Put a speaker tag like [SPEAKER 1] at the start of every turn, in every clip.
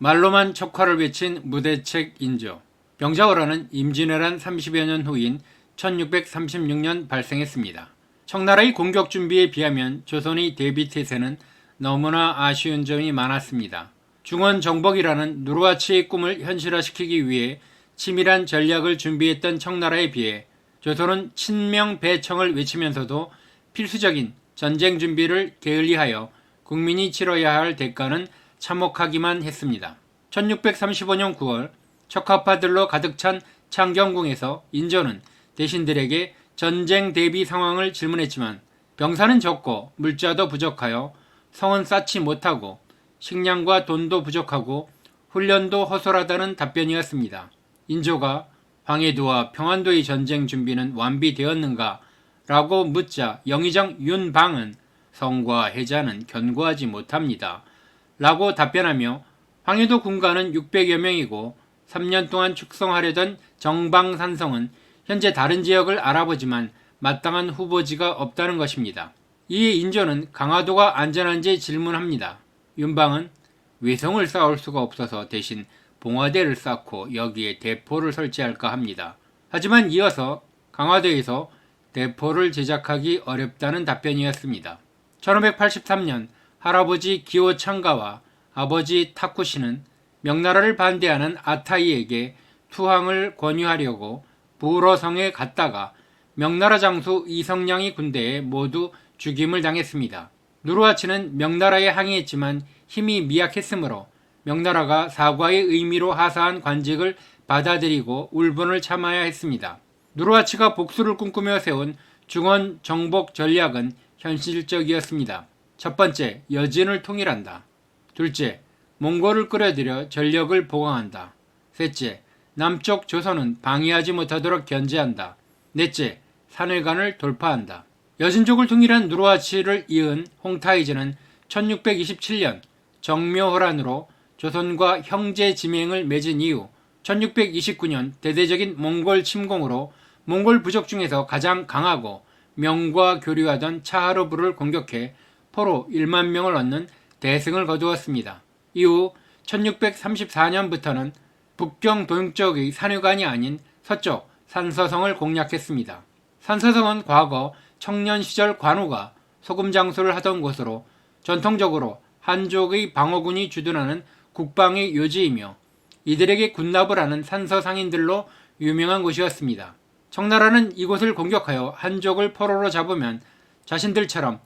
[SPEAKER 1] 말로만 척화를 외친 무대책 인조. 병자호란은 임진왜란 30여 년 후인 1636년 발생했습니다. 청나라의 공격 준비에 비하면 조선의 대비 태세는 너무나 아쉬운 점이 많았습니다. 중원 정복이라는 누르하치의 꿈을 현실화시키기 위해 치밀한 전략을 준비했던 청나라에 비해 조선은 친명 배청을 외치면서도 필수적인 전쟁 준비를 게을리하여 국민이 치러야 할 대가는 참혹하기만 했습니다. 1635년 9월 척화파들로 가득 찬 창경궁에서 인조는 대신들에게 전쟁 대비 상황을 질문했지만 병사는 적고 물자도 부족하여 성은 쌓지 못하고 식량과 돈도 부족하고 훈련도 허술하다는 답변이었습니다. 인조가 황해도와 평안도의 전쟁 준비는 완비되었는가? 라고 묻자 영의정 윤방은 성과 해자는 견고하지 못합니다. 라고 답변하며 황해도 군가는 600여 명이고 3년 동안 축성하려던 정방산성은 현재 다른 지역을 알아보지만 마땅한 후보지가 없다는 것입니다. 이에 인조는 강화도가 안전한지 질문합니다. 윤방은 외성을 쌓을 수가 없어서 대신 봉화대를 쌓고 여기에 대포를 설치할까 합니다. 하지만 이어서 강화도에서 대포를 제작하기 어렵다는 답변이었습니다. 1583년 할아버지 기호창가와 아버지 타쿠시는 명나라를 반대하는 아타이에게 투항을 권유하려고 부러성에 갔다가 명나라 장수 이성량이 군대에 모두 죽임을 당했습니다. 누르하치는 명나라에 항의했지만 힘이 미약했으므로 명나라가 사과의 의미로 하사한 관직을 받아들이고 울분을 참아야 했습니다. 누르하치가 복수를 꿈꾸며 세운 중원 정복 전략은 현실적이었습니다. 첫 번째, 여진을 통일한다. 둘째, 몽골을 끌어들여 전력을 보강한다. 셋째, 남쪽 조선은 방해하지 못하도록 견제한다. 넷째, 산해관을 돌파한다. 여진족을 통일한 누르하치를 이은 홍타이즈는 1627년 정묘호란으로 조선과 형제 지맹을 맺은 이후 1629년 대대적인 몽골 침공으로 몽골 부족 중에서 가장 강하고 명과 교류하던 차하르부를 공격해 포로 1만 명을 얻는 대승을 거두었습니다. 이후 1634년부터는 북경 동쪽의 산유관이 아닌 서쪽 산서성을 공략했습니다. 산서성은 과거 청년 시절 관우가 소금 장수를 하던 곳으로 전통적으로 한족의 방어군이 주둔하는 국방의 요지이며 이들에게 군납을 하는 산서 상인들로 유명한 곳이었습니다. 청나라는 이곳을 공격하여 한족을 포로로 잡으면 자신들처럼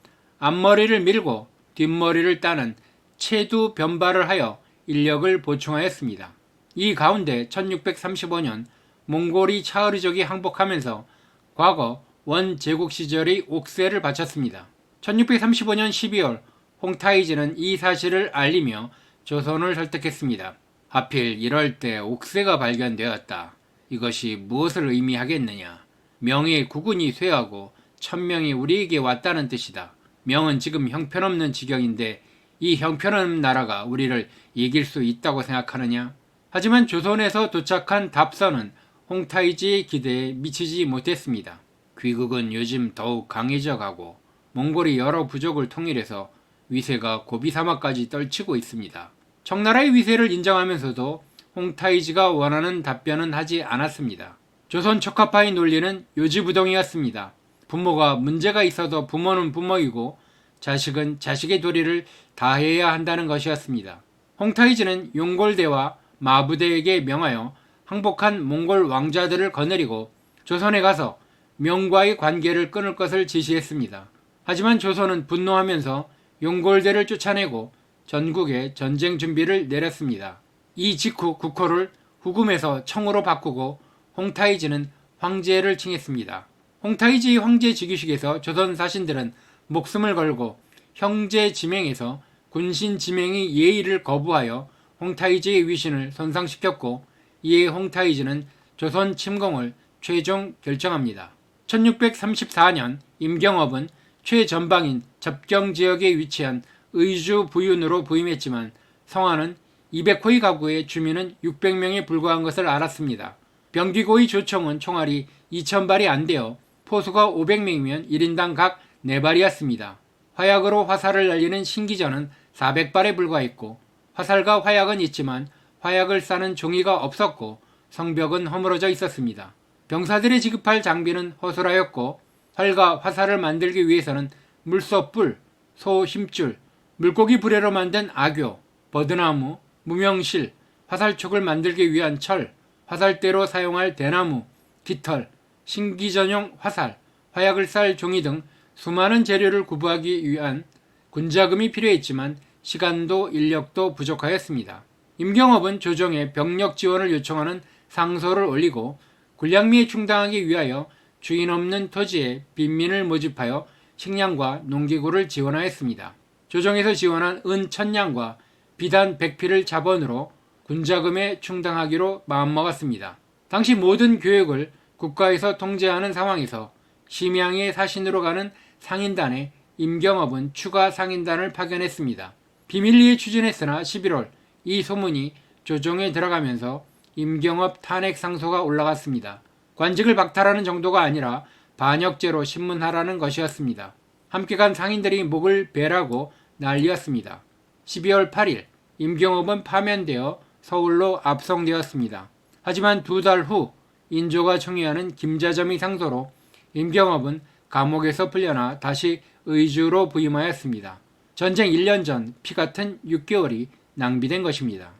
[SPEAKER 1] 앞머리를 밀고 뒷머리를 따는 체두 변발을 하여 인력을 보충하였습니다. 이 가운데 1635년 몽골이 차르족이 항복하면서 과거 원 제국 시절의 옥세를 바쳤습니다. 1635년 12월 홍타이즈는 이 사실을 알리며 조선을 설득했습니다. 하필 이럴 때 옥세가 발견되었다. 이것이 무엇을 의미하겠느냐? 명의 국군이 쇠하고 천명이 우리에게 왔다는 뜻이다. 명은 지금 형편없는 지경인데 이 형편없는 나라가 우리를 이길 수 있다고 생각하느냐? 하지만 조선에서 도착한 답선은 홍타이지의 기대에 미치지 못했습니다. 귀국은 요즘 더욱 강해져 가고 몽골이 여러 부족을 통일해서 위세가 고비사막까지 떨치고 있습니다. 청나라의 위세를 인정하면서도 홍타이지가 원하는 답변은 하지 않았습니다. 조선 척화파의 논리는 요지부동이었습니다. 부모가 문제가 있어도 부모는 부모이고 자식은 자식의 도리를 다해야 한다는 것이었습니다. 홍타이지는 용골대와 마부대에게 명하여 항복한 몽골 왕자들을 거느리고 조선에 가서 명과의 관계를 끊을 것을 지시했습니다. 하지만 조선은 분노하면서 용골대를 쫓아내고 전국에 전쟁 준비를 내렸습니다. 이 직후 국호를 후금에서 청으로 바꾸고 홍타이지는 황제를 칭했습니다. 홍타이지 황제 즉위식에서 조선 사신들은 목숨을 걸고 형제 지명에서 군신 지명의 예의를 거부하여 홍타이지의 위신을 손상시켰고 이에 홍타이지는 조선 침공을 최종 결정합니다. 1634년 임경업은 최전방인 접경 지역에 위치한 의주 부윤으로 부임했지만 성화는 200호의 가구의 주민은 600명에 불과한 것을 알았습니다. 병기고의 조총은 총알이 2,000발이 안 되어 포수가 500명이면 1인당 각 4발이었습니다. 화약으로 화살을 날리는 신기전은 400발에 불과했고 화살과 화약은 있지만 화약을 싸는 종이가 없었고 성벽은 허물어져 있었습니다. 병사들이 지급할 장비는 허술하였고 활과 화살을 만들기 위해서는 물소뿔, 소 힘줄, 물고기 불에로 만든 악교, 버드나무, 무명실, 화살촉을 만들기 위한 철, 화살대로 사용할 대나무, 깃털, 신기 전용 화살, 화약을 쌀 종이 등 수많은 재료를 구부하기 위한 군자금이 필요했지만 시간도 인력도 부족하였습니다. 임경업은 조정에 병력 지원을 요청하는 상소를 올리고 군량미에 충당하기 위하여 주인 없는 토지에 빈민을 모집하여 식량과 농기구를 지원하였습니다. 조정에서 지원한 은 천냥과 비단 백피를 자본으로 군자금에 충당하기로 마음먹었습니다. 당시 모든 교육을 국가에서 통제하는 상황에서 심양의 사신으로 가는 상인단에 임경업은 추가 상인단을 파견했습니다. 비밀리에 추진했으나 11월 이 소문이 조정에 들어가면서 임경업 탄핵 상소가 올라갔습니다. 관직을 박탈하는 정도가 아니라 반역죄로 신문하라는 것이었습니다. 함께 간 상인들이 목을 베라고 난리였습니다. 12월 8일 임경업은 파면되어 서울로 압송되었습니다. 하지만 두 달 후 인조가 총애하는 김자점이 상소로 임경업은 감옥에서 풀려나 다시 의주로 부임하였습니다. 전쟁 1년 전 피 같은 6개월이 낭비된 것입니다.